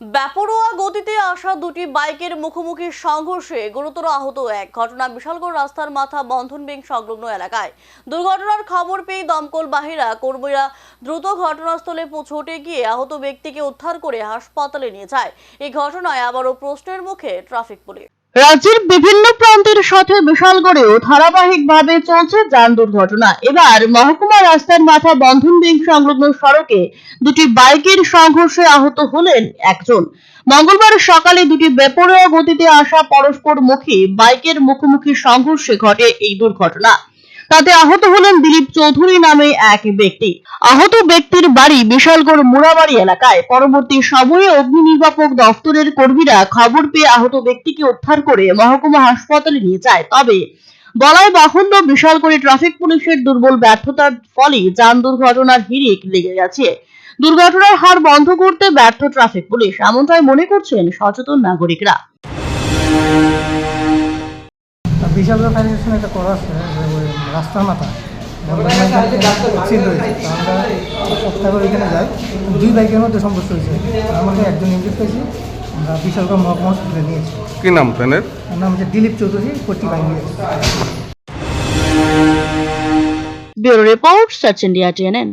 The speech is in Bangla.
ব্যাপরোয়া গতিতে আসা দুটি বাইকের মুখোমুখি সংঘর্ষে গুরুতর আহত এক। ঘটনা বিশালগড় রাস্তার মাথা বন্ধন ব্যাংক সংলগ্ন এলাকায়। দুর্ঘটনার খবর পেয়ে দমকল বাহিরা কর্মীরা দ্রুত ঘটনাস্থলে ছুটে গিয়ে আহত ব্যক্তিকে উদ্ধার করে হাসপাতালে নিয়ে যায়। এই ঘটনায় আবারও প্রশ্নের মুখে ট্রাফিক পুলিশ। রাজ্যের বিভিন্ন প্রান্তের সাথে বিশালগড়েও ধারাবাহিকভাবে চলছে যান দুর্ঘটনা। এবার মহকুমা রাস্তার মাথা বন্ধন বিং সংলগ্ন সড়কে দুটি বাইকের সংঘর্ষে আহত হলেন একজন। মঙ্গলবার সকালে দুটি বেপরোয়া গতিতে আসা পরস্পর পরস্পরমুখী বাইকের মুখোমুখি সংঘর্ষে ঘটে এই দুর্ঘটনা। তাতে আহত হলেন দিলীপ চৌধুরী নামে এক ব্যক্তি। আহত ব্যক্তির বাড়ি বিশালগড় মুড়াবাড়ি এলাকায়। পরবর্তী সময়ে অগ্নি নির্বাপক দফতরের কর্মীরা খবর পেয়ে আহত ব্যক্তিকে উদ্ধার করে মহকুমা হাসপাতালে নিয়ে যায়। তবে বলাই বাহুল্য, বিশালগড়ে ট্রাফিক পুলিশের দুর্বল ব্যর্থতার ফলে যান দুর্ঘটনার হিড়িক লেগে গেছে। দুর্ঘটনার হার বন্ধ করতে ব্যর্থ ট্রাফিক পুলিশ। এমনটাই মনে করছেন সচেতন নাগরিকরা। বিশাল ফায়ার একটা করা আছে যে ওই রাস্তার মাথা অ্যাক্সিডেন্ট হয়েছে। আমরা সপ্তাহ করে এখানে যাই। দুই বাইকের মধ্যে সংঘর্ষ হয়েছে। তার একজন পেয়েছি আমরা বিশালগড় মহকুমা হসপিটালে নিয়েছি। কি নাম হচ্ছে দিলীপ চৌধুরী বাহিনী bureau report search India TNN